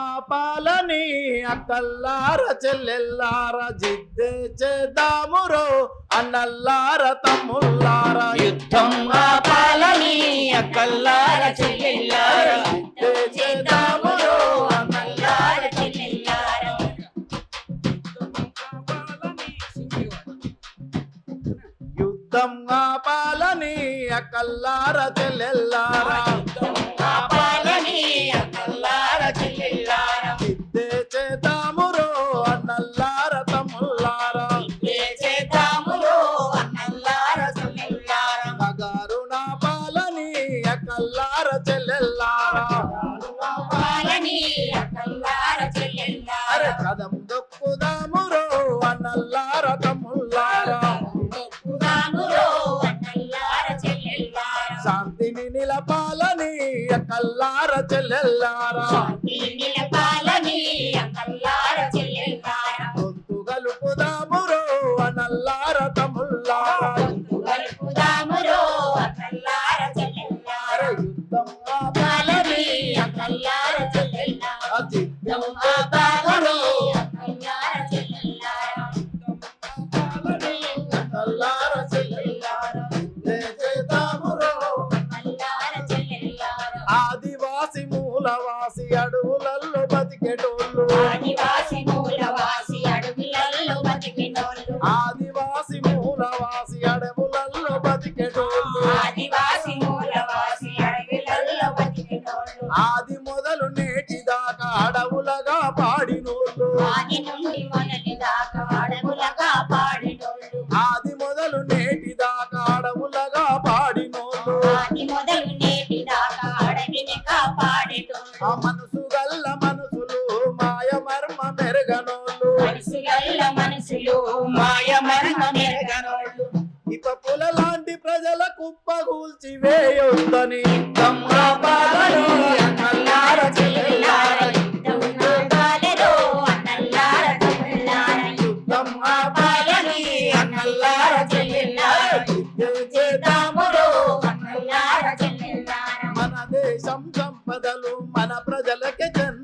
ఆపాలని అక్కల్లార చెల్లెల్లార జిద్దే చేద్దామురో అన్నల్లార తమ్ముల్లార. యుద్ధం ఆపాలని అక్కల్లార చెల్లెల్లార జిద్దే చేద్దామురో అక్కల్లార చెల్లెల్లార. యుద్ధం ఆపాలని అక్కల్లార చెల్లెల్లార. శాంతిని నిలపాలని అక్కల్లార చెల్లెల్లారా? మూలవాసి అడవులల్లో బతికెటోళ్ళు. ఆదివాసి మూలవాసి అడవులలో బతికినోళ్ళు మనసులు మాయ మర్మ మెరగనోళ్ళు ఇప పుల లాంటి ప్రజల కుప్పగూల్చి వేయొద్దని పాలను అన్నల్లార మన దేశం సంపదలు మన ప్రజలకే చెందాలని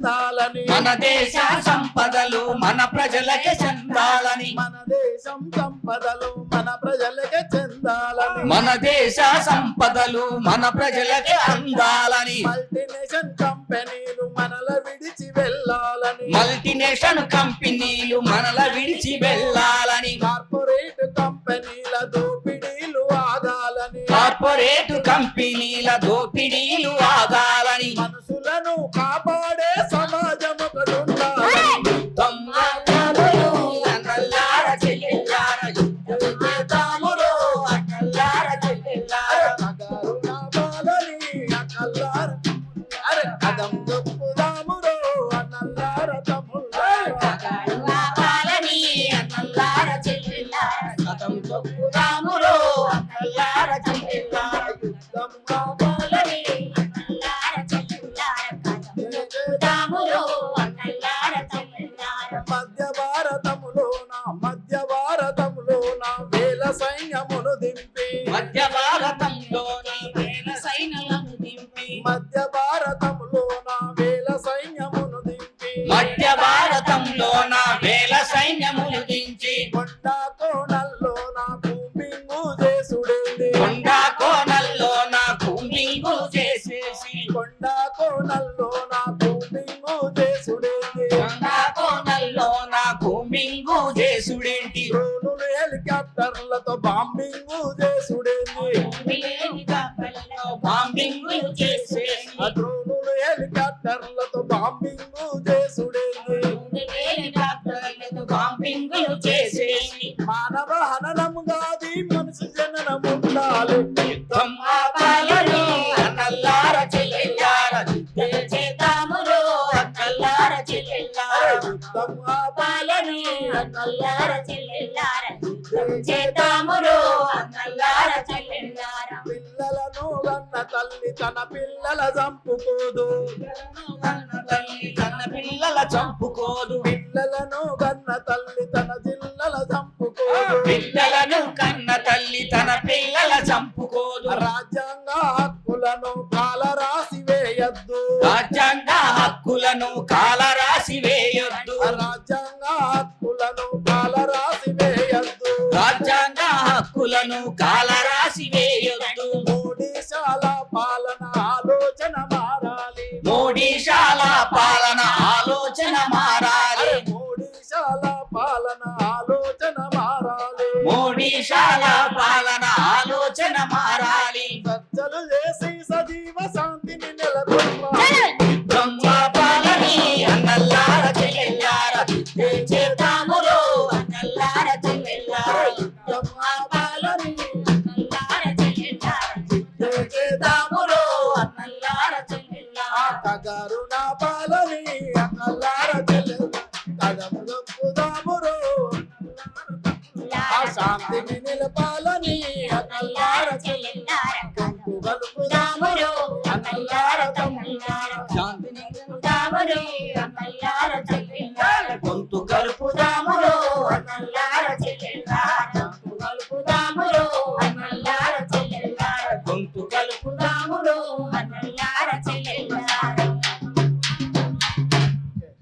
మన దేశ సంపదలు మన ప్రజలకే చెందాలని. మన దేశం సంపదలు మన ప్రజలకే చెందాలని. మన దేశ సంపదలు మన ప్రజలకే అందాలని. మల్టీనేషన్ కంపెనీలు మనల విడిచి వెళ్ళాలని. మల్టీనేషన్ కంపెనీలు మనల విడిచి వెళ్ళాలని. కార్పొరేట్ కంపెనీల దోపిడీలు ఆగాలని. కార్పొరేట్ కంపెనీల దోపిడీలు మధ్య భారతములోన వేల సైన్యమును దింపి. మధ్య భారతంలోన వేల సైన్యములు దించి. కొండ కోణల్లోన కూంబింగు చేసుడేంది. కొండా కోనల్లోన కుంభింగు చేసేసి. కొండ కోణల్లోన కూంబింగు చేసుడేంది. కొండా కోనల్లోన కుంభింగు చేసుడేంటి? డ్రోనులు హెలికాప్టర్లతో బాంబింగు చేసుడేంది. బాంబింగులు చేసేసి బాంబింగులు చేసేసి మానవ హననం కాది మనిషి జననం ఉండాలి యుద్ధం ఆపాలని అన్నల్లార చెల్లెల్లార చేద్దామురో అన్నల్లార చెల్లెల్లార యుద్ధం ఆపాలని అన్నల్లార చెల్లెల్లార చేద్దామురో అన్నల్లార చెల్లెల్లార పిల్లలను గన్న తల్లి తన పిల్లల చంపుకోదు. తల్లి తన పిల్లల చంపుకోదు. పిల్లలను గన్న తల్లి తన జిల్లల చంపుకోదు పిల్లలను కన్న తల్లి తన పిల్లల చంపుకోదు. రాజ్యాంగ హక్కులను కాల రాసి వేయద్దు. రాజ్యాంగ హక్కులను హక్కులను చేద్దాములో అన్నల్లార చెల్లెల్లార కగారు నా పాలని అన్నల్లార చెల్లెలు కదము దొక్కుదామురో శాంతిని నిలపాలని అన్నల్లార చెల్లెలు కంపు గలుపుదామురో అన్నల్లార తమ్ముళ్ళార శాంతిని దామరు అన్నల్లార చెల్లెల్లార గొంతు కలుపుదాములో అన్నల్లార చెల్లెల్లార